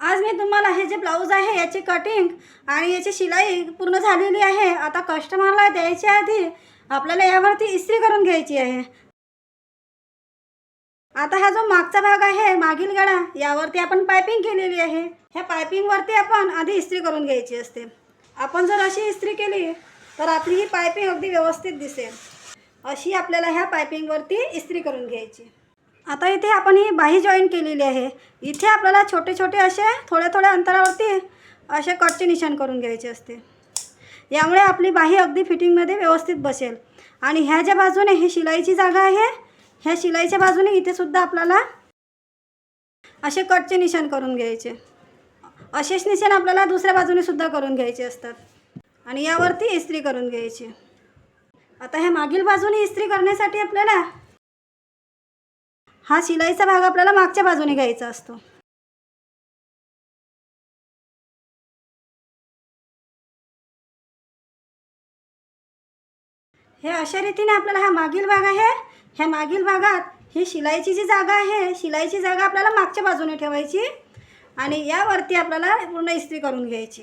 आज मी तुम्हाला हे जे ब्लाऊज आहे याची कटिंग आणि याची शिलाई पूर्ण झालेली आहे. आता कस्टमरला द्यायच्या आधी आपल्याला यावरती इस्त्री करून घ्यायची आहे. आता हा जो मागचा भाग आहे मागील गळा यावरती आपण पायपिंग केलेली आहे. ह्या पायपिंगवरती आपण आधी इस्त्री करून घ्यायची असते. आपण जर अशी इस्त्री केली तर आपली ही पायपिंग अगदी व्यवस्थित दिसेल. अशी आपल्याला ह्या पायपिंगवरती इस्त्री करून घ्यायची. आता इथे आपण ही बाही जॉईन केलेली आहे. इथे आपल्याला छोटे छोटे असे थोड्या थोड्या अंतरावरती असे कटचे निशाण करून घ्यायचे असते. यामुळे आपली बाही अगदी फिटिंगमध्ये व्यवस्थित बसेल. आणि ह्या ज्या बाजूने ही शिलाईची जागा आहे ह्या शिलाईच्या बाजूने इथेसुद्धा आपल्याला असे कटचे निशाण करून घ्यायचे. असेच निशाण आपल्याला दुसऱ्या बाजूने सुद्धा करून घ्यायचे असतात. आणि यावरती इस्त्री करून घ्यायची. आता ह्या मागील बाजूने इस्त्री करण्यासाठी आपल्याला हा शिलाईचा भाग आपल्याला मागच्या बाजूने घ्यायचा असतो. हे अशा रीतीने आपल्याला हा मागील भाग आहे. ह्या मागील भागात ही शिलाईची जी जागा आहे शिलाईची जागा आपल्याला मागच्या बाजूने ठेवायची आणि यावरती आपल्याला पूर्ण इस्त्री करून घ्यायची.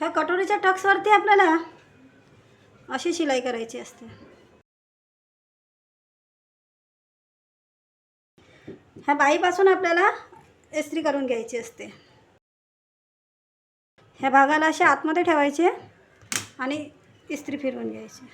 ह्या कटोरीच्या टक्सवरती आपल्याला अशी शिलाई करायची असते. ह्या बाईपासून आपल्याला इस्त्री करून घ्यायची असते. ह्या भागाला असे आतमध्ये ठेवायचे आणि इस्त्री फिरवून घ्यायची.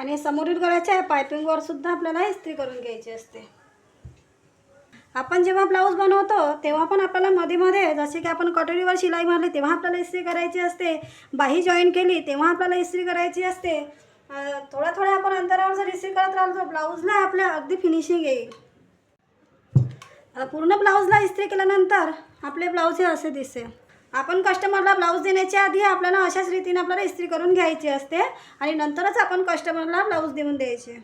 आणि समोरील गळ्याच्या पायपिंगवर सुद्धा आपल्याला इस्त्री करून घ्यायची असते. आपण जेव्हा ब्लाऊज बनवतो तेव्हा पण आपल्याला मध्ये मध्ये जसे की आपण कटोरीवर शिलाई मारली तेव्हा आपल्याला इस्त्री करायची असते. बाही जॉईन केली तेव्हा आपल्याला इस्त्री करायची असते. थोड्या थोड्या आपण अंतरावर जर इस्त्री करत राहिलो तर ब्लाऊजला आपल्या अगदी फिनिशिंग येईल. पूर्ण ब्लाऊजला इस्त्री केल्यानंतर आपले ब्लाऊज हे असे दिसेल. आपण कस्टमरला ब्लाऊज देण्याच्या आधी आपल्याला अशाच रीतीने आपल्याला इस्त्री करून घ्यायची असते आणि नंतरच आपण कस्टमरला ब्लाऊज देऊन द्यायचे.